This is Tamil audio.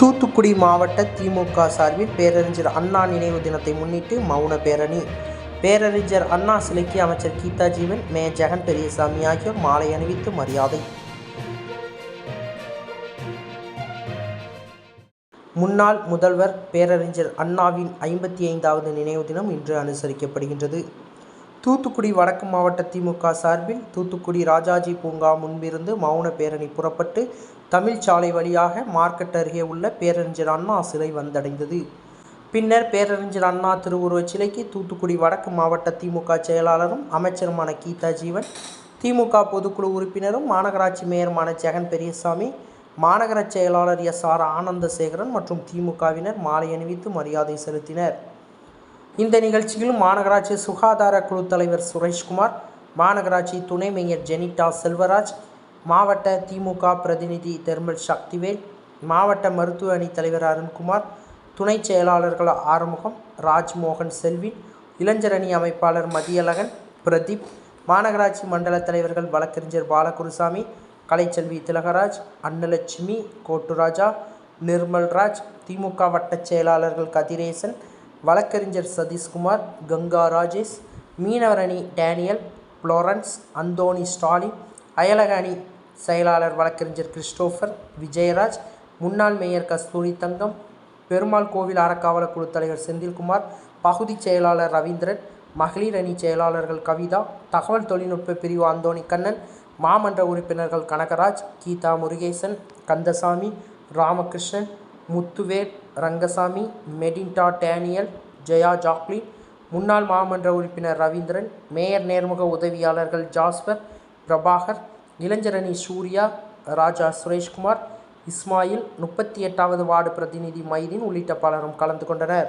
தூத்துக்குடி மாவட்ட திமுக சார்பில் பேரறிஞர் அண்ணா நினைவு தினத்தை முன்னிட்டு மௌன பேரணி. பேரறிஞர் அண்ணா சிலைக்கு அமைச்சர் கீதா ஜீவன் மே ஜெகன் பெரியசாமி ஆகியோர் மாலை அணிவித்து மரியாதை. முன்னாள் முதல்வர் பேரறிஞர் அண்ணாவின் ஐம்பத்தி ஐந்தாவது நினைவு தினம் இன்று அனுசரிக்கப்படுகின்றது. தூத்துக்குடி வடக்கு மாவட்ட திமுக சார்பில் தூத்துக்குடி ராஜாஜி பூங்கா முன்பிருந்து மௌன பேரணி புறப்பட்டு தமிழ் சாலை வழியாக மார்க்கெட் அருகே உள்ள பேரறிஞர் அண்ணா சிலை வந்தடைந்தது. பின்னர் பேரறிஞர் அண்ணா திருவுருவச் சிலைக்கு தூத்துக்குடி வடக்கு மாவட்ட திமுக செயலாளரும் அமைச்சருமான கீதா ஜீவன் திமுக பொதுக்குழு உறுப்பினரும் மாநகராட்சி மேயருமான ஜெகன் பெரியசாமி மாநகர செயலாளர் எஸ் ஆர் ஆனந்தசேகரன் மற்றும் திமுகவினர் மாலை அணிவித்து மரியாதை செலுத்தினர். இந்த நிகழ்ச்சியில் மாநகராட்சி சுகாதார குழு தலைவர் சுரேஷ்குமார் மாநகராட்சி துணை மேயர் ஜெனிட்டா செல்வராஜ் மாவட்ட திமுக பிரதிநிதி தெர்மல் சக்திவேல் மாவட்ட மருத்துவ அணி தலைவர் அருண்குமார் துணை செயலாளர்கள் ஆறுமுகம் ராஜ்மோகன் செல்வின் இளைஞர் அணி அமைப்பாளர் மதியழகன் பிரதீப் மாநகராட்சி மண்டல தலைவர்கள் வழக்கறிஞர் பாலகுருசாமி கலைச்செல்வி திலகராஜ் அன்னலட்சுமி கோட்டுராஜா நிர்மல்ராஜ் திமுக வட்டச் செயலாளர்கள் கதிரேசன் வழக்கறிஞர் சதீஷ்குமார் கங்கா ராஜேஷ் மீனவர் அணி டேனியல் புளோரன்ஸ் அந்தோணி ஸ்டாலின் அயலக அணி செயலாளர் வழக்கறிஞர் கிறிஸ்டோஃபர் விஜயராஜ் முன்னாள் மேயர் கஸ்தூரி தங்கம் பெருமாள் கோவில் அறக்காவலர் குழு தலைவர் செந்தில்குமார் பகுதி செயலாளர் ரவீந்திரன் மகளிர் அணி செயலாளர்கள் கவிதா தகவல் தொழில்நுட்ப பிரிவு அந்தோணி கண்ணன் மாமன்ற உறுப்பினர்கள் கனகராஜ் கீதா முருகேசன் கந்தசாமி ராமகிருஷ்ணன் முத்துவேல் ரங்கசாமி மெடின்டா டேனியல் ஜெயா ஜாக்லின் முன்னாள் மாமன்ற உறுப்பினர் ரவீந்திரன் மேயர் நேர்முக உதவியாளர்கள் ஜாஸ்பர் பிரபாகர் இளைஞரணி சூர்யா ராஜா சுரேஷ்குமார் இஸ்மாயில் முப்பத்தி எட்டாவது வார்டு பிரதிநிதி மைதீன் உள்ளிட்ட பலரும் கலந்து கொண்டனர்.